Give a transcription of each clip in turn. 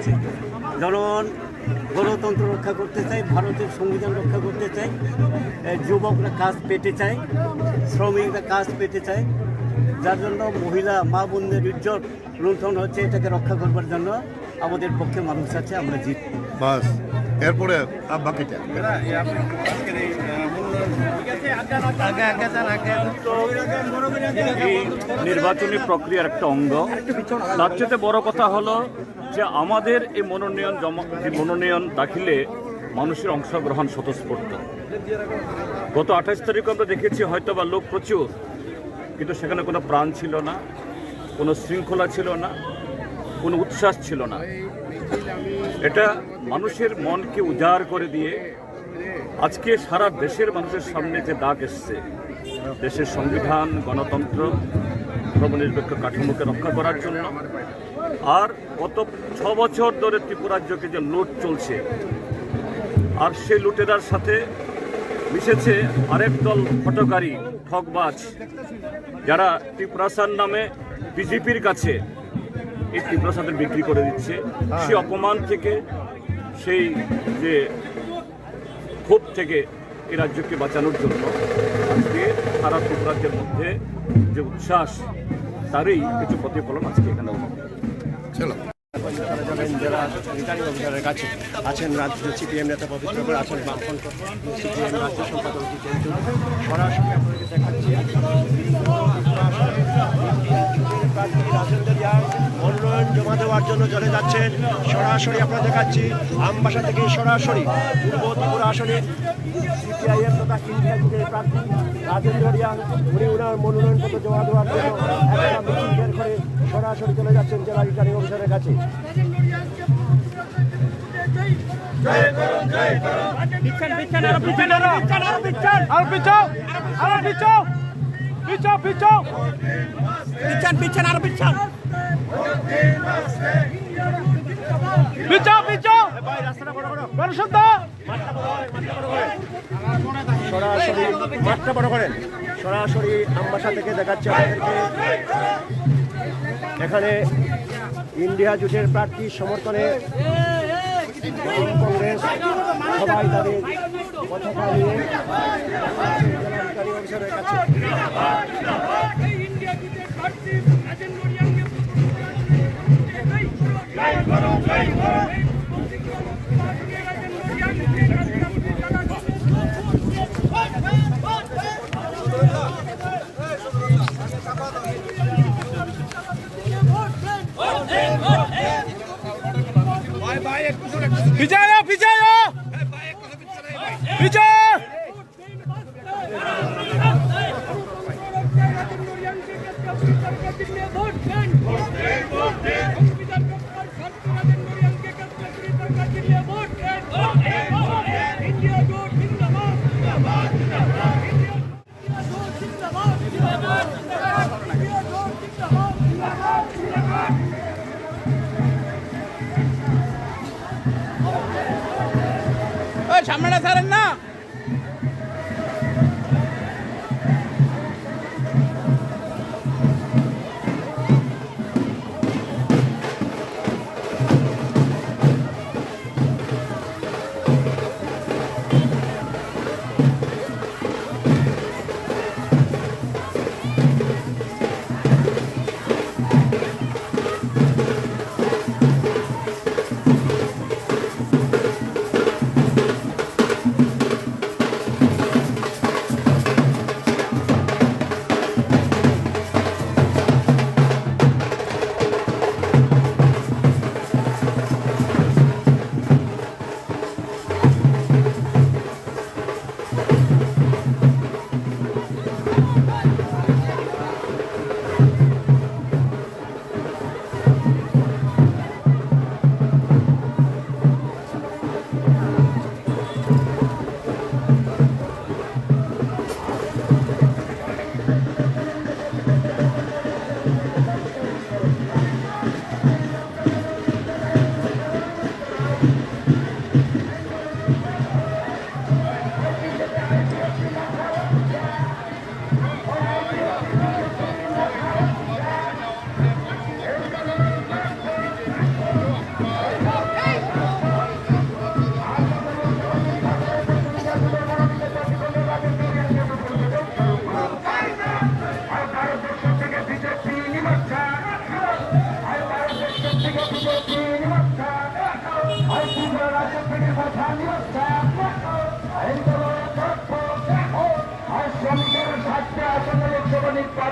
আছে। জনগণ গণতন্ত্র রক্ষা করতে চাই ভারতের সংবিধান রক্ষা করতে চাই যুবকরা কাজ পেতে চায় শ্রমিকরা কাজ পেতে চায় যার জন্য মহিলা মা বোনদের ইজ্জত লুণ্ঠন হচ্ছে এটাকে রক্ষা করবার জন্য আমাদের পক্ষে মানুষ আছে আমরা জিত বাস এরপরে বাকিটা। নির্বাচনী প্রক্রিয়ার একটা অঙ্গ। তার চেয়ে বড় কথা হলো যে আমাদের এই মনোনয়ন জমা মনোনয়ন দাখিলে মানুষের অংশগ্রহণ স্বতঃস্ফূর্ত। গত আঠাশ তারিখ আমরা দেখেছি হয়তো বা লোক প্রচুর, কিন্তু সেখানে কোনো প্রাণ ছিল না, কোনো শৃঙ্খলা ছিল না, কোনো উচ্ছ্বাস ছিল না। এটা মানুষের মনকে উজাড় করে দিয়ে আজকে সারা দেশের মানুষের সামনে যে দাগ এসছে, দেশের সংবিধান, গণতন্ত্র ধর্মনিরপেক্ষ কাঠামোকে রক্ষা করার জন্য আর গত ছ বছর ধরে ত্রিপুরা রাজ্যকে যে লুট চলছে, আর সেই লুটেরার সাথে মিশেছে আরেক দল ফটোকারী ঠকবাজ যারা ত্রিপুরাসার নামে বিজেপির কাছে এই ত্রিপুরাসাদের বিক্রি করে দিচ্ছে। সেই অপমান থেকে, সেই যে ক্ষোভ থেকে এই রাজ্যকে বাঁচানোর জন্য আজকে সারা ত্রিপুরাজ্যের মধ্যে যে উচ্ছ্বাস, তারই কিছু প্রতিফলন আজকে এখানে হলো কাছে আছেন রাজ্য সিপিএম নেতা পবিত্র করে আছেন বামফ্রন্ট জমা দেওয়ার জন্য চলে যাচ্ছেন। সরাসরি আপনারা দেখাচ্ছি, আমবাসা থেকে সরাসরি পূর্ব ত্রিপুরা আসনে সিপিআইএম তথা জুটের প্রার্থী রাজেন্দ্র রিয়াং, উনি ওনার জমা দেওয়ার জন্য সরাসরি চলে যাচ্ছেন জেলা রিটার্নিং অফিসারের কাছে। সরাসরি মাঠটা বড় করেন। সরাসরি আমবাসা থেকে দেখাচ্ছে আপনাদেরকে এখানে ইন্ডিয়া জোটের প্রার্থী সমর্থনে কংগ্রেস সবাই তাদের পতাকা নিয়ে জেলাধিকারী অফিসারের কাছে ரமண சரண்ணா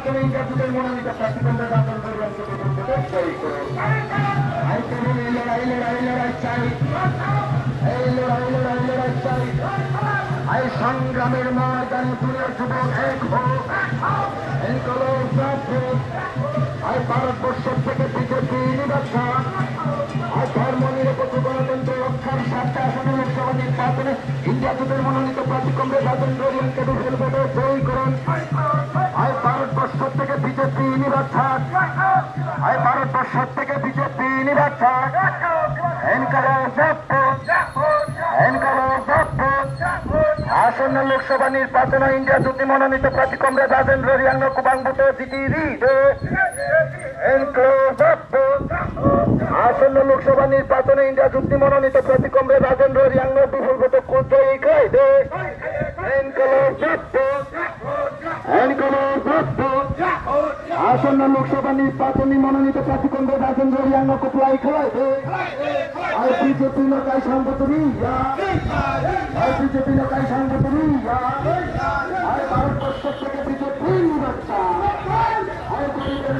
এই লড়াই লড়াই লড়াই চাই। আই সংগ্রামের ময়দানে দুনিয়া যুবক এক হোক। এই আই ভারতবর্ষ থেকে বিজেপি নির্বাচন আর ধর্ম নিরপেক্ষ গণতন্ত্র রক্ষার স্বার্থে আসন্ন লোকসভা নির্বাচনে ইন্ডিয়া জোটের মনোনীত প্রার্থী কংগ্রেস ভোটে জয়ী করুন। আসন্ন লোকসভা নির্বাচনে ইন্ডিয়া জুটি মনোনীত প্রার্থী কংগ্রেস রাজেন্দ্র রিয়াঙ্গ কুবাং ভোটে জিটি আসন্ন লোকসভা নির্বাচনে ইন্ডিয়া যুক্তি মনোনীত প্রার্থী রাজেন্দ্র রিয়াঙ্গ বিপুল ভোটে জয়ী আসন্ন লোকসভা নির্বাচনে মনোনীত প্রার্থী কোন রাজেন্দ্র রিয়াঙ্গ কুপলাই খেলায় আর বিজেপি লোকাই সংগঠনী আর বিজেপি লোকাই সংগঠনী আর ভারতবর্ষ থেকে বিজেপি নির্বাচন আর গরিবের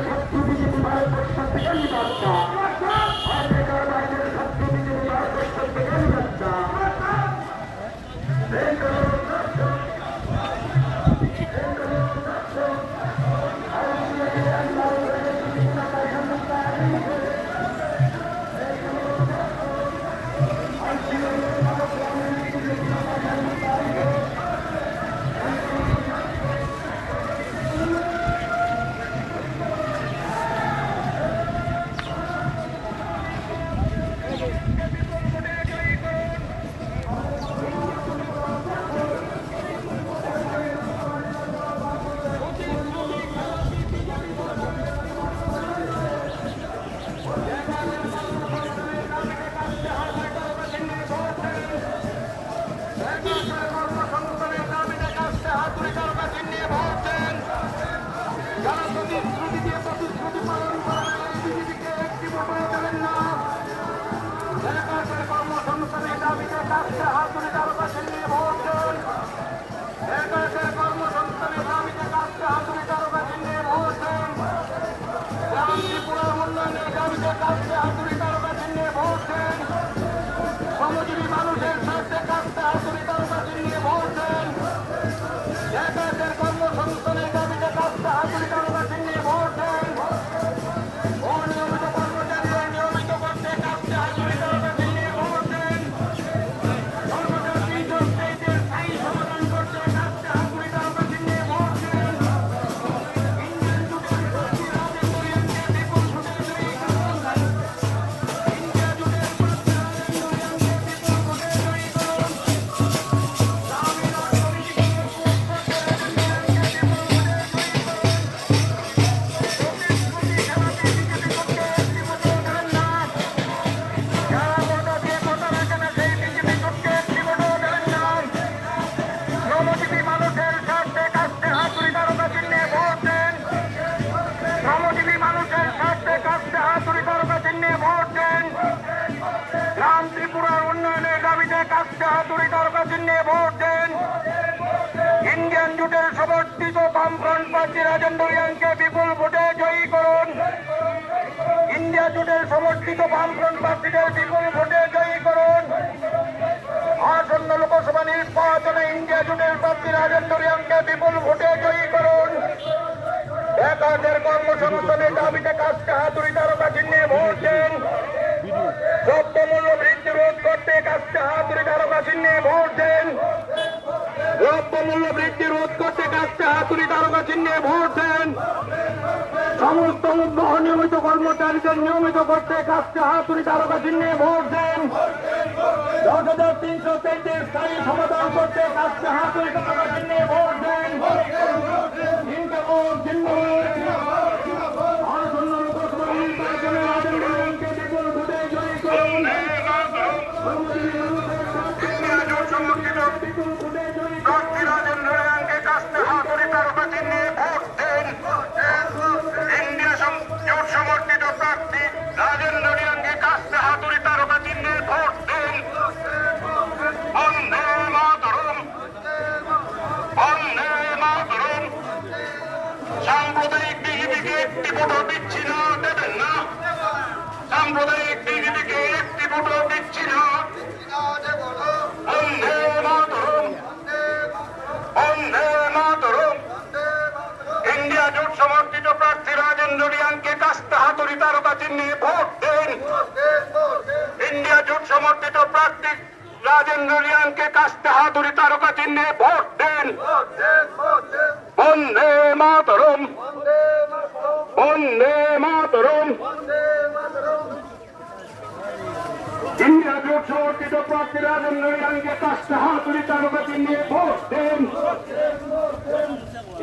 শ্রমজীবী সমর্থিত বামফ্রন্ট প্রার্থী রাজেন্দ্র রিয়াংকে বিপুল ভোটে জয়ী করুন। ইন্ডিয়া জোটের সমর্থিত বামফ্রন্ট প্রার্থীদের বিপুল ভোটে জয়ী করুন। আসন্ন লোকসভা নির্বাচনে ইন্ডিয়া জোটের প্রার্থী রাজেন্দ্র রিয়াংকে বিপুল ভোটে জয়ী করুন। বেকারদের কর্মসংস্থানের দাবিতে কাজকে হাতুড়ি তারকা চিহ্নে ভোট দেন দ্রব্যমূল্য বৃদ্ধি রোধ করতে কাজকে হাতুড়ি তারকা চিহ্নে ভোট দেন দ্রব্যমূল্য বৃদ্ধি রোধ করতে হাতুড়ি তারকা চিহ্নে ভোট দেন। সমস্ত উদ্যোগ নিয়মিত কর্মচারীদের নিয়মিত করতে কাজকে হাতুড়ি তারকা চিহ্নে ভোট দেন। দশ হাজার তিনশো তেইশের স্থায়ী সমাধান করতে কাজকে হাতুড়ি তারকা চিহ্নে ভোট দেন। জিন্দাবাদ, প্রার্থী রাজেন্দ্র রিয়ানকে কাস্তে হাতুড়ি তারকা চিহ্নে ভোট দেন। বন্দে মাতরম। বন্দে মাতরম। ইন্ডিয়া জোট সমর্থিত প্রার্থী রাজেন্দ্র রিয়ানকে কাস্তে হাতুড়ি তারকা চিহ্নে ভোট দেন।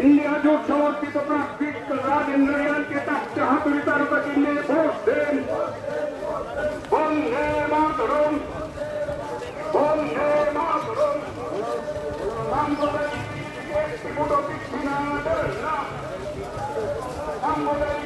ইন্ডিয়া জোট সমর্থিত প্রার্থী রাজেন্দ্র রিয়ানকে হাতুড়ি তারকা চিহ্নে ভোট দেন। সাম্প্রদায়িক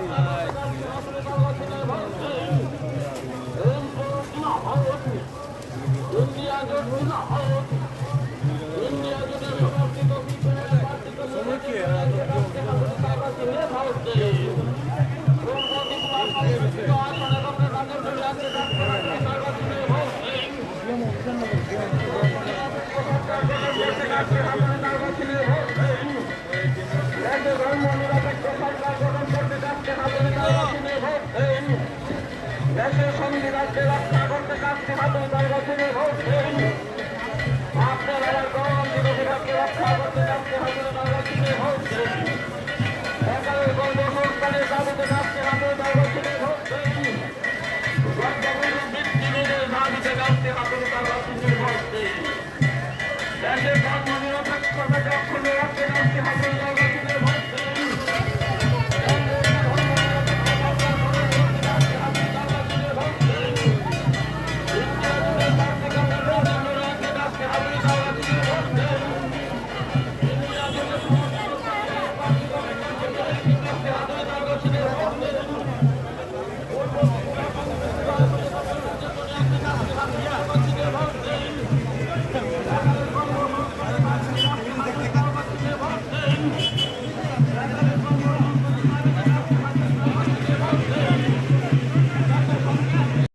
দিচ্ছি না দেশের সংবিধানকে রক্ষা করতে কাজটি হাতে নির্বাচনে ভোট দিন আপনার আমার গণ বিরোধীকে রক্ষা করতে কাজটি হাতে নির্বাচনে ভোট দিন সরকারের কর্মসংস্থানের দাবিতে কাজটি হাতে নির্বাচনে ভোট দিন লজ্জাগুলো বৃত্তিদের দাবিতে কাজটি হাতে নির্বাচনে ভোট দিন দেশের ধর্ম নিরপেক্ষতাকে অক্ষুণ্ণ